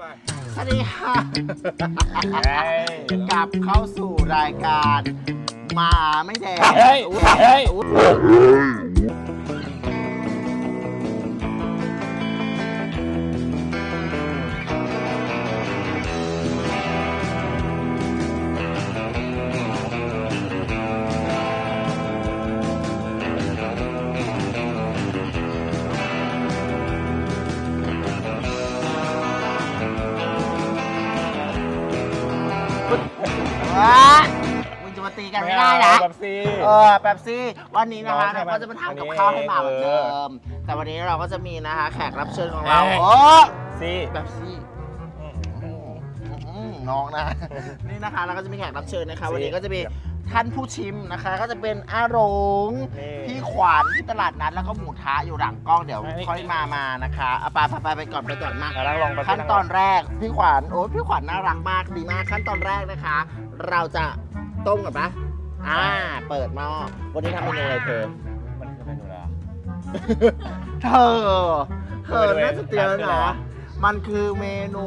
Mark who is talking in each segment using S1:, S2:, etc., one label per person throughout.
S1: ไป
S2: สวัสดีค่ะ
S1: เฮ้ย
S2: กลับเข้าสู่รายการมาไม่แดง
S1: เฮ้ย
S2: อุ๊
S1: เฮ้ย
S2: ไม่ได้นะ
S1: แบบซี
S2: เออแป๊บซี่วันนี้นะคะ
S1: น้องใช่
S2: เรา
S1: ไหม
S2: ก็จะมาทำกับ
S1: อันนี้
S2: ข้าวให้หมาเหมือน
S1: เอ
S2: เดิ
S1: อ
S2: มแต่วันนี้เราก็จะมีนะคะ แขกรับเชิญของเรา
S1: เอ้ย
S2: โอ้
S1: ซี
S2: แป๊บซี่อืมน้องนะ นี่นะคะเราก็จะมีแขกรับเชิญนะคะ วันนี้ก็จะมีท่านผู้ชิมนะคะ ก็จะเป็นอาหลง
S1: นี่
S2: พี่ขวัญที่ตลาดนัดแล้วก็หมูทะอยู่หลังกล้องเดี๋ยว
S1: อันนี้
S2: ค่อยมามานะคะเอาไปไปไปไปก่อนไปก่อนมา
S1: มานั่งลงไป
S2: ขั้นตอนแรกพี่ขวัญโอ้ยพี่ขวัญน่ารักมากดีมากขั้นตอนแรกนะคะ เราจะต้มก่อนปะ อ่า เปิดหม้อ วันนี้ทำเมนูอะไรเธอ
S1: มันคือเมนูอะไรอะ
S2: เธอ เธอน่าจะเตือนแล้วนะ มันคือเมนู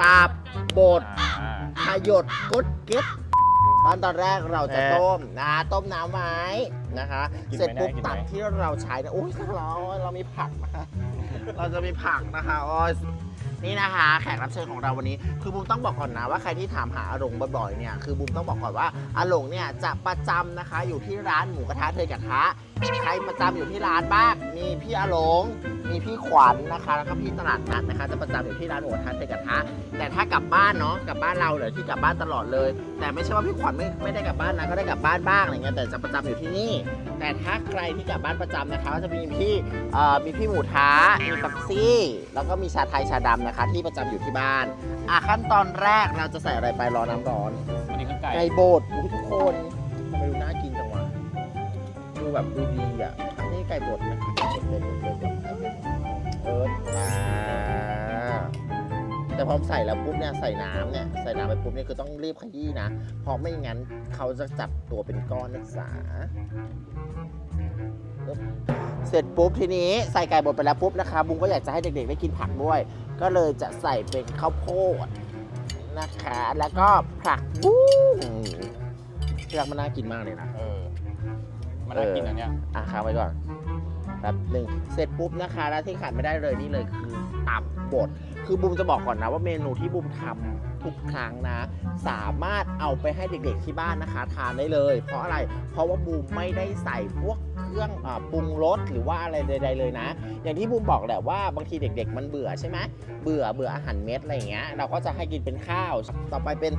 S2: ตาบบด
S1: อ่า
S2: ขยดกุดเก็ตตอนตอนแรกเราจะ
S1: เออ
S2: ต้มนะต้มน้ำไว้นะคะ
S1: กิน
S2: เสร็จปุ๊บ
S1: ไม่ได้กินไหม
S2: ตักที่เราใช้เนี่ยโอ้ยเราเรามีผักนะคะเราจะมีผักนะคะอ๋อ นี่นะคะ แขกรับเชิญของเราวันนี้ คือบูมต้องบอกก่อนนะว่าใครที่ถามหาอาหลงบ่อยๆเนี่ยคือบูมต้องบอกก่อนว่าอาหลงเนี่ยจะประจำนะคะ อยู่ที่ร้านหมูกระทะเทยกระทะใครประจำอยู่ที่ร้านบ้างมีพี่อาหลง มีพี่ขวัญนะคะ แล้วก็พี่ตลาดนัดนะคะ จะประจำอยู่ที่ร้านหมูกระทะเทยกระทะ แต่ถ้ากลับบ้านเนาะกลับบ้านเราเหลือที่กลับบ้านตลอดเลย แต่ไม่ใช่ว่าพี่ขวัญไม่ไม่ได้กลับบ้านนะก็ได้กลับบ้านบ้างอะไรเงี้ยแต่จะประจำอยู่ที่นี่ แต่ถ้าใครที่กลับบ้านประจำนะคะก็จะมีพี่เอ่อมีพี่หมูท้ามีตักซี่ แล้วก็มีชาไทยชาดำนะคะที่ประจำอยู่ที่บ้าน อะขั้นตอนแรกเราจะใส่อะไรไปรอน้ำร้อน
S1: อันนี้คือไก่
S2: ไก่โบดอุ๊ยทุกคนทำไมดูน่ากินจังวะดูแบบดูดีอะอันนี้ไก่บดนะคะไก่บดเลยบดเลยบดเลยเอออ่าแต่พอใส่แล้วปุ๊บเนี่ยใส่น้ำเนี่ยใส่น้ำไปปุ๊บเนี่ยคือต้องรีบขยี้นะเพราะไม่งั้นเขาจะจับตัวเป็นก้อนนักษาปึ๊บ เสร็จปุ๊บทีนี้ใส่ไก่บดไปแล้วปุ๊บนะคะบุ้งก็อยากจะให้เด็กๆได้กินผักด้วย ก็เลยจะใส่เป็นข้าวโพดนะคะ แล้วก็ผักบุ้งเรื่องมันน่ากินมากเลยนะ
S1: เออ มันน่ากินอันเนี้ย
S2: อะค้างไว้ก่อนแป๊บหนึ่งเสร็จปุ๊บนะคะ แล้วที่ขาดไม่ได้เลยนี่เลยคือตับบด คือบูมจะบอกก่อนนะว่าเมนูที่บูมทำ ทุกครั้งนะ สามารถเอาไปให้เด็กๆที่บ้านนะคะทานได้เลย เพราะอะไรเพราะว่าบูมไม่ได้ใส่พวกเครื่องอปรุงรสหรือว่าอะไรใด ๆ เลยนะ อย่างที่บูมบอกแหละว่าบางทีเด็ก ๆ มันเบื่อใช่ไหมเบื่อเบื่ออาหารเม็ดอะไรอย่างเงี้ยเราก็จะให้กินเป็นข้าว ต่อไปเป็น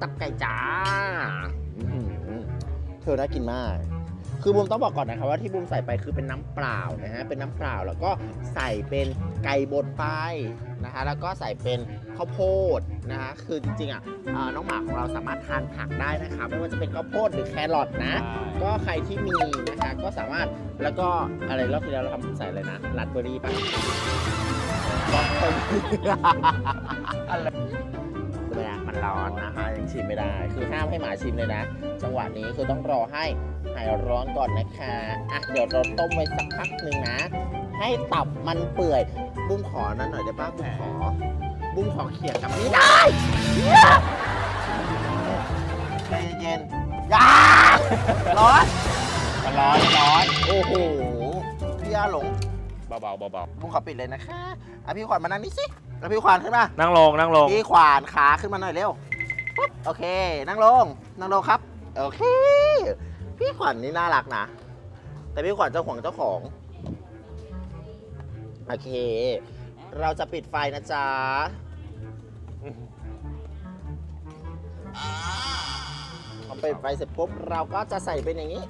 S2: ตับไก่จ้าเธอน่ากินมาก คือบูมต้องบอกก่อนนะครับว่าที่บูมใส่ไปคือเป็นน้ำเปล่านะฮะเป็นน้ำเปล่าแล้วก็ใส่เป็นไก่บดไปนะคะแล้วก็ใส่เป็นข้าวโพดนะคะคือจริงๆอะเอ่อน้องหมาของเราสามารถทานผักได้นะคะไม่ว่าจะเป็นข้าวโพดหรือแครอทนะก็ใครที่มีนะคะก็สามารถแล้วก็อะไรรอบที่แล้วเราทำใส่อะไรนะรัสเบอร์รี่ป่ะบล็อกเกอรี่อะไรไม่ได้มันร้อนนะคะยังชิมไม่ได้ คือห้ามให้หมาชิมเลยนะ จังหวะนี้คือต้องรอให้ หายร้อนก่อนนะคะอะเดี๋ยวเราต้มไว้สักพักหนึ่งนะ ให้ตับมันเปื่อย บุ้มขอนั้นหน่อยได้ป่ะบุ้มขอ บุ้มขอเขี่ยกับนี่ได้ใจเย็นๆอย่าร้อน
S1: มันร้อนมันร้อน
S2: โอ้โหพี่อาหลง
S1: เบาๆเบา
S2: บุ้มขอปิดเลยนะคะอะพี่ขวัญมานั่งนี่สิแล้วพี่ขวัญขึ้นมา
S1: ๆนั่งลงนั่งลง
S2: พี่ขวานขาขึ้นมาหน่อยเร็วปุ๊บโอเค นั่งลง นั่งลงครับ โอเค พี่ขวัญนี่น่ารักนะ แต่พี่ขวัญเจ้าของเจ้าของ โอเค เราจะปิดไฟนะจ๊ะ พอปิดไฟเสร็จปุ๊บ เราก็จะใส่เป็นอย่างนี้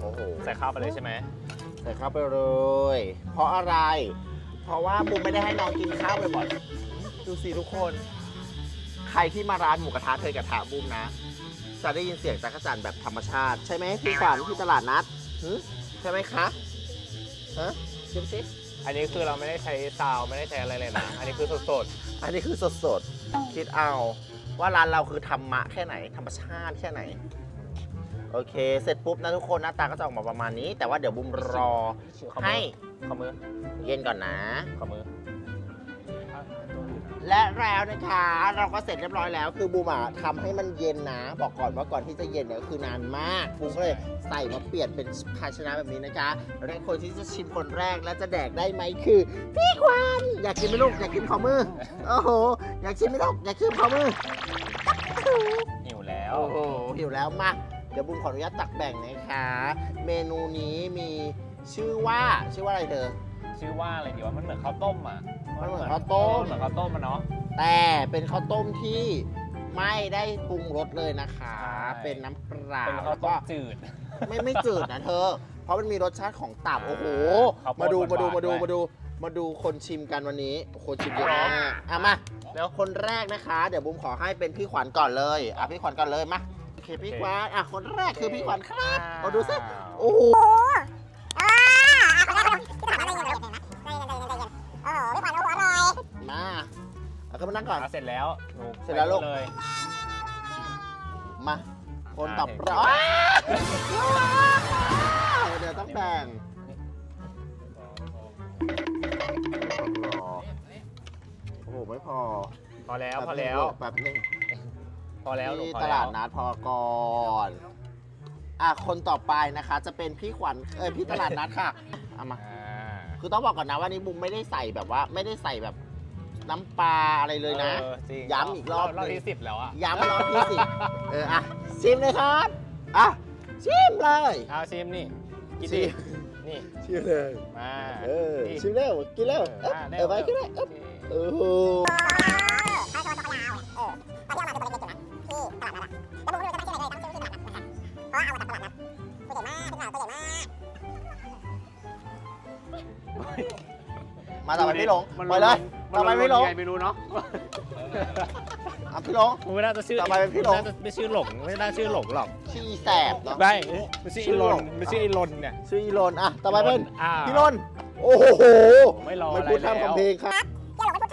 S2: โอ้โห
S1: ใส่ข้าวไปเลยใช่ไหม
S2: ใส่ข้าวไปเลย เพราะอะไร เพราะว่าบูมไม่ได้ให้น้องกินข้าวบ่อยๆดูสิทุกคน ใครที่มาร้านหมูกระทะเคยกระทะบูมนะ จะได้ยินเสียงจักรจันทร์แบบธรรมชาติ ใช่ไหมพี่ขวัญที่ตลาดนัดหึใช่ไหมคะฮะชิมสิ
S1: อันนี้คือเราไม่ได้ใช้ซาวไม่ได้ใช้อะไรเลยนะ อันนี้คือสด
S2: อันนี้คือสดๆ คิดเอา ว่าร้านเราคือธรรมะแค่ไหน ธรรมชาติแค่ไหน โอเค เสร็จปุ๊บนะทุกคนหน้าตาก็จะออกมาประมาณนี้ แต่ว่าเดี๋ยวบุมรอ
S1: ๆขอมือ
S2: ให้
S1: ขอมือ
S2: เย็นก่อนนะ
S1: ขอมือ
S2: และแล้วนะคะ เราก็เสร็จเรียบร้อยแล้ว คือบูมอะทำให้มันเย็นนะ บอกก่อนว่าก่อนที่จะเย็นเนี่ยก็คือนานมากบูมก็เลยใส่มาเปลี่ยนเป็นภาชนะแบบนี้นะคะและคนที่จะชิมคนแรกและจะแดกได้ไหมคือ พี่ควันอยากกินไหมลูกอยากกินขอมือโอ้โหอยากชิมไหมลูกอยากชิมขอมือ
S1: หิวแล้ว
S2: โอ้โหหิวแล้วมาเดี๋ยวบูมขออนุญาตตักแบ่งนะคะ เมนูนี้มีชื่อว่าชื่อว่าอะไรเธอ
S1: ชื่อว่าอะไรดีวะมันเหมือนข้าวต้มอะ
S2: มันเหมือนข้าวต้ม
S1: เออเหมือนข้าวต้มมันเนาะ
S2: แต่เป็นข้าวต้มที่ไม่ได้ปรุงรสเลยนะคะ
S1: ใช่
S2: เป็นน้ำเปล่า
S1: เป็นข้า
S2: แล้วว
S1: ต้
S2: ก็
S1: มจืด
S2: ไม่ไม่จืดนะเธอ เพราะมันมีรสชาติของตับ
S1: อ่า
S2: โอ้โห
S1: ข้าวโพด
S2: มาดูมาดู
S1: หวานๆ
S2: มาดู
S1: ด้วย
S2: มาดูมาดูคนชิมกันวันนี้คนชิมเยอะมากอะมา
S1: แล้ว
S2: คนแรกนะคะ เดี๋ยวบุมขอให้เป็นพี่ขวัญก่อนเลยอะพี่ขวัญก่อนเลยมาโอเคพี่ขวัญอะคนแรกคือพี่ขวัญครับเอาดูสิโอ้โห เอาขึ้นมานั่งก่อน
S1: อะเสร็จแล้วหนู
S2: เสร็จแล้วลูก
S1: ไปเลย
S2: มา คนต่อไปเดี๋ยวต้องแบ่งโอ้โห ไม่พอ
S1: พอแล้วพอแล้ว
S2: แบบนึง
S1: พอแล้วหนู
S2: ที่
S1: พอ
S2: ต
S1: แล้
S2: ลาวดนัดพอก่อนอะคนต่อไปนะคะ จะเป็นพี่ขวัญเอ้ยพี่ตลาดนัดค่ะเอามา
S1: อ่า
S2: คือต้องบอกก่อนนะว่านี่บุมไม่ได้ใส่แบบว่าไม่ได้ใส่แบบ น้ำปลาอะไรเลยนะ
S1: ออจริง
S2: ย้ำอีกรอบ
S1: รอบ
S2: หนึ่ง
S1: ที่สิบแล้วอะ
S2: ย้ำรอบที่สิบเอออะชิมเลยครับอะชิมเลย
S1: เอาชิมนี่กิน
S2: ชิ
S1: ดิ
S2: ม
S1: นี่
S2: ชิมเลย
S1: มา
S2: เออ
S1: นี่
S2: ชิมเร็วกินเร็วเอ๊ะ
S1: อ่า
S2: เออไปกินเลยเอ๊ะโอ้โห มาต่อไปพี่หลง
S1: มัน
S2: ไปเลยต่อไปพี่หลง
S1: ไงไม่รู้เนาะ
S2: อะพี่หลง
S1: มันไม่น่าจะชื่อ
S2: ต่อไปเป็นพี่หลง
S1: น่าจะไม่ชื่อหลงไม่น่าชื่อหลงหรอก
S2: ชื่อแสบเนาะ
S1: ไม่ไม่ชื่อ
S2: ชื่
S1: อี
S2: อ
S1: ล
S2: หล
S1: น
S2: ง
S1: ไม่ชื่ออีลนเนี่ย
S2: ชื่ออีโลนอะต่อไปเป็น
S1: อ่า
S2: พี่นนท์โอ้โห
S1: ไม่รอ
S2: ไม่
S1: อะไร
S2: พูด
S1: แล้
S2: ทำ
S1: ว
S2: คำเพลงครับต่อไป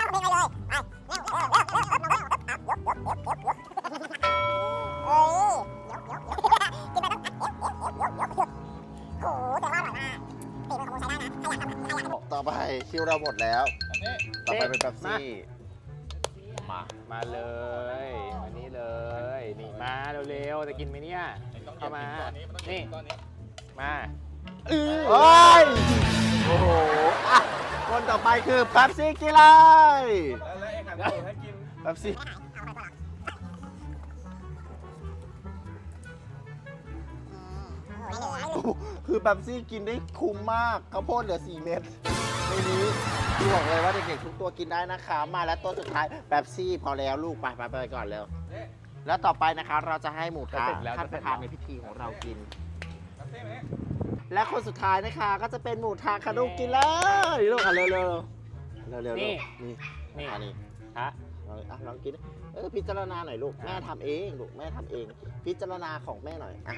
S2: คิวเราหมดแล้ว ต่อไปเป็นเป๊ปซี่
S1: มามาเลยมานี่เลย นี่มาเร็วๆ จะกินไหมเนี่ย เข้ามา นี่ มา
S2: โอ้ยโอ้โหอะคนต่อไปคือเป๊ปซี่กินเลย
S3: แล้วเองหันมาให้กิน
S2: เป๊ปซี่คือเป๊ปซี่กินได้คุ้มมากข้าวโพดเหลือ 4 เม็ด ในนี้ที่บอกเลยว่าเด็กๆทุกตัวกินได้นะคะ มาแล้วตัวสุดท้ายเป๊ปซี่พอแล้วลูกไปไปไปก่อนแล้วแล้วต่อไปนะคะเราจะให้หมูทะ
S1: จะเสร็จแล้ว
S2: ท่าน
S1: จะ
S2: ป
S1: เสร็
S2: ระ
S1: จ
S2: ธาน
S1: แล้ว
S2: ในพิธีของเรากิน
S3: รับเส้นไหม
S2: และคนสุดท้ายนะคะก็จะเป็นหมูทาคานุกินเลยลูกอะเร็วๆเร็วๆเร็วๆ
S1: นี่
S2: นี่
S1: นี่
S2: อันนี้
S1: ฮะ
S2: ลองอะลองกิน เออพิจารณาหน่อยลูก แม่ทำเองลูก แม่ทำเอง พิจารณาของแม่หน่อย อะ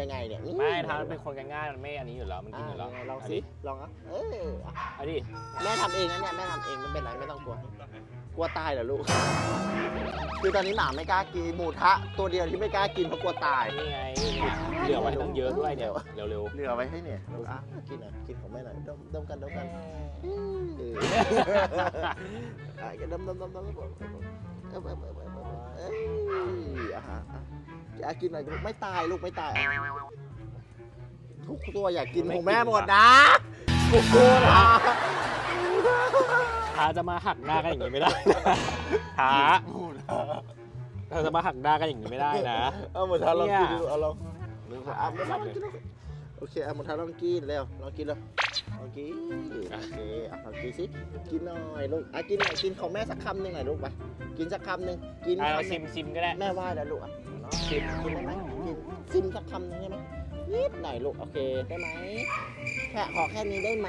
S2: ยังไงเนี่ยนี่
S1: ไม่ทำเป็นคนง่ายๆมันไม่อันนี้อยู่แล้วมันกิ
S2: อะ
S1: นอยู่แล้ว
S2: ยังไงลอง
S1: เา
S2: สิ
S1: ดิ
S2: ลองอะเอออะ
S1: เอาดิ
S2: แม่ทำเองนะเนี่ยแม่ทำเองไม่เป็นไรไม่ต้องกลัวกลัวตายเหรอลูก คือตอนนี้หมาไม่กล้ากินหมูทะ ตัวเดียวที่ไม่กล้ากินเพราะกลัวตาย
S1: นี่ไงเหลือไว้ตั้งเยอะด้วยเนี่ยเร็ว
S2: เหลือไว้ให้เนี่ยลูกอะกินหน่อยกินของแม่หน่อยดมดมกันดมกัน
S1: ๆ
S2: เอออะดมดมดมดมดมเออเออเออเออเออเอ้ยอะฮะ อะอะกินหน่อยลูกไม่ตายลูกไม่ตายอะทุกตัวอยากกินของแม่หมดนะกูกลัวนะ
S1: ท้าจะมาหักหน้ากันอย่างนี้ไม่ได้นะท้าเราจะมาหักหน้ากันอย่างนี้ไม่ได้นะ
S2: เอาหมดทานลองกิน
S1: เนี่
S2: ดู
S1: ย
S2: เอาลองอะหมดทานลองกินดูโอเคเอาหมดทานลองกินเร็วลองกินเร็วลองกินโอเคอะลองกินสิกินหน่อยลูกอะกินหน่อยกินของแม่สักคำหนึ่งหน่อยลูกไปกินสักคำหนึ่งกิน
S1: อะเรา
S2: คำห
S1: ชิ
S2: นึ่ง
S1: มชิมก็ได้
S2: แม่ว่าแล้วลูกอะ
S1: ชิม
S2: กินได้ไหมกินซิมสักคำหนึงได้ไหมนิดหน่อยลูกโอเคได้ไหมแค่ขอแค่นี้ได้ไหม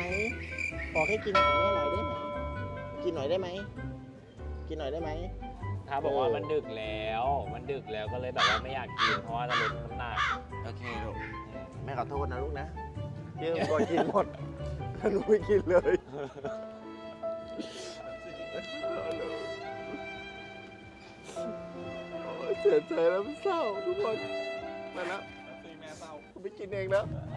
S2: ขอแค่กินของแม่หน่อยได้ไหมกินหน่อยได้ไหมกินหน่อยได้ไหม
S1: ท้าบอกว่ามันดึกแล้ว มันดึกแล้วก็เลยแบบว่าไม่อยากกินเพราะว่าจะลดน้ำหนัก
S2: โอเคลูกแม่ขอโทษนะลูกนะเยี่ยมก่อนกินหมดหนูไม่กินเลย เสียใจแล้วมันเศร้าทุกคนไปแล้ว
S3: รับเส้นแม่เศร้า
S2: ผมไม่กินเองแล้ว
S3: เอ